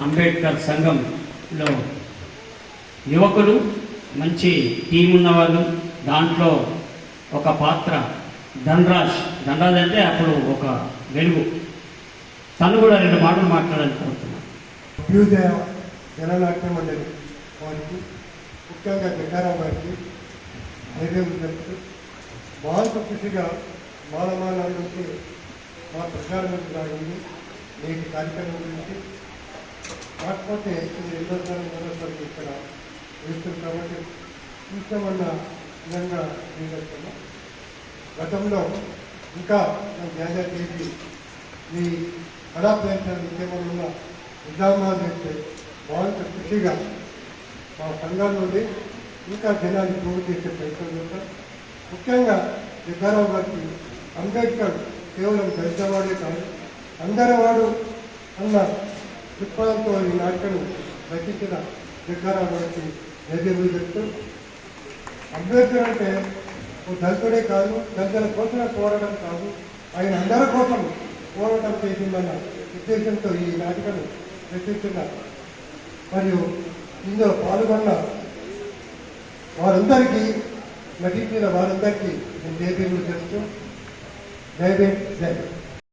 అంబేద్కర్ సంఘంలో యువకులు మంచి టీం ఉన్నవాళ్ళు దాంట్లో ఒక పాత్ర ధనరాజ్. ధనరాజ్ అంటే అప్పుడు ఒక వెలుగు. తను కూడా రెండు మాటలు మాట్లాడాలనుకుంటున్నాను అభ్యుదయ జననాట్య మండలి వారికి ముఖ్యంగా జగ్గారావు గారికి ధైర్యం చెప్తూ మాంస కృషిగా మానమానాల నుంచి మా ప్రచారం రాగింది నేటి కార్యక్రమం గురించి కాకపోతే ఇది రెండోసారి మూడోసారి ఇక్కడ వేస్తుంది కాబట్టి చూసామన్న విధంగా చేయగలుగుతున్నాం గతంలో ఇంకా జాగ్రత్త చేసి ఈ కళా ప్రయత్నాల ఉద్యమంలో నిజామాబాద్ అయితే బాగా కృషిగా మా సంఘాల నుండి ఇంకా జనాన్ని పూర్తి చేసే ప్రయత్నం చేస్తాం. ముఖ్యంగా జగ్గారావు గారికి అంబేద్కర్ కేవలం దళితవాడే కాదు అందరవాడు అన్న దృక్పథంతో ఈ నాటకను రచించిన జగ్గారావు గారికి ధైర్యం చెప్తూ అంబేద్కర్ అంటే ఓ దళితుడే కాదు దళితుల కోసమే పోరాటం కాదు ఆయన అందరి కోసం పోరాటం చేసిందన్న ఉద్దేశంతో ఈ నాటికను రచిస్తున్నారు మరియు ఇందులో పాల్గొన్న వారందరికీ నటించిన వారందరికీ నేను జయబీలు చేస్తూ జై భీమ్,